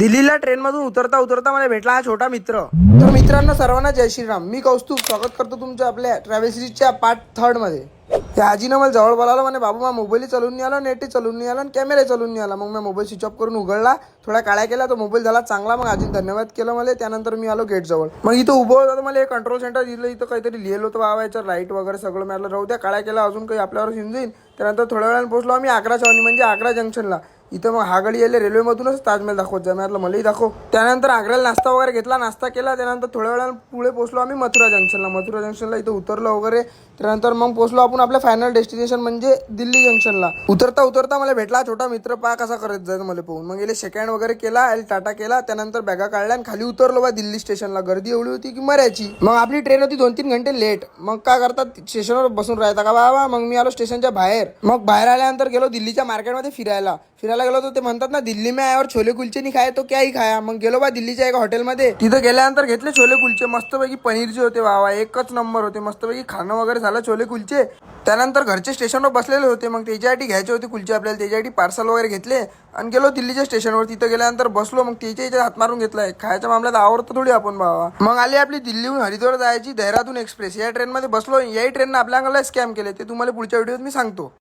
दिल्लीला ट्रेनमधून उतरता उतरता मला भेटला हा छोटा मित्र. तर मित्रांनो सर्वांना जय श्रीराम. मी कौस्तुभ स्वागत करतो तुमच्या आपल्या ट्रॅव्हल सिरीजच्या पार्ट थर्डमध्ये. त्या आजीनं मला जवळ बोलावलं म्हणे बाबू मा मोबाईल चालून नाही आला नेट चालून नाही आला आणि कॅमेरा चालून नाही आला मग मी मोबाईल स्विच ऑफ करून उघडला थोड्या काळ्या केला तो मोबाईल झाला चांगला. मग आजी धन्यवाद केलं मला. त्यानंतर मी आलो गेट जवळ. मग इथं उभं होतं तर मला एक कंट्रोल सेंटर दिलं. इथं काहीतरी लिहिलं होतं बाबा याच्यावर लाइट वगैरे सगळं मिळालं. राहू द्या काळ्या केला अजून काही आपल्यावर येऊन जाईल त्यानंतर थोड्या वेळाने पोहोचलो आम्ही आग्रा छावणी म्हणजे आग्रा जंक्शनला इथं मग हागळी आले रेल्वेमधूनच ताजमहल दाखवत जा मलाही दाखव. त्यानंतर आग्र्याला नाश्ता वगैरे घेतला नाश्ता केला त्यानंतर थोड्या वेळानं पुढे पोचलो आम्ही मथुरा जंक्शनला. मथुरा जंक्शनला इथं उतरलो वगैरे त्यानंतर मग पोचलो आपण आपल्या फायनल डेस्टिनेशन म्हणजे दिल्ली जंक्शनला. उतरता उतरता मला भेटला छोटा मित्र पा कसा करत जायचं मला पाहून. मग गेले सेकंड वगैरे केला आणि टाटा केला त्यानंतर बॅगा काढल्या आणि खाली उतरलो बा दिल्ली स्टेशनला गर्दी एवढी होती की मरायची मग आपली ट्रेन होती दोन तीन घंटे लेट मग काय करतात स्टेशनवर बसून राहता का? बाबा मग मी आलो स्टेशनच्या बाहेर. मग बाहेर आल्यानंतर गेलो दिल्लीच्या मार्केटमध्ये फिरायला. फिरायला गेलो तर ते म्हणतात ना दिल्ली में आयावर छोले कुलचे नाही खाय तो क्याही खाया? मग गेलो बा दिल्लीच्या एका हॉटेलमध्ये तिथं गेल्यानंतर घेतले छोले कुलचे मस्तपैकी पनीरचे होते वावा एकच नंबर होते मस्तपैकी खाणं वगैरे झालं छोले कुलचे. त्यानंतर घरचे स्टेशनवर बसलेले होते मग त्याच्यासाठी घ्यायचे होते कुलचे आपल्याला त्याच्यासाठी पार्सल वगैरे घेतले. आणि गेलो दिल्लीच्या स्टेशनवर तिथं गेल्यानंतर बसलो मग त्याच्या याच्यात हात मारून घेतलाय. खायच्या मामल्यात आवडतं थोडी आपण बाबा मग आली आपली दिल्लीहून हरिद्वार जायची देहरादून एक्सप्रेस या ट्रेनमध्ये बसलो याही ट्रेननं आपल्या अंगाला स्कॅम केले ते तुम्हाला पुढच्या व्हिडिओत मी सांगतो.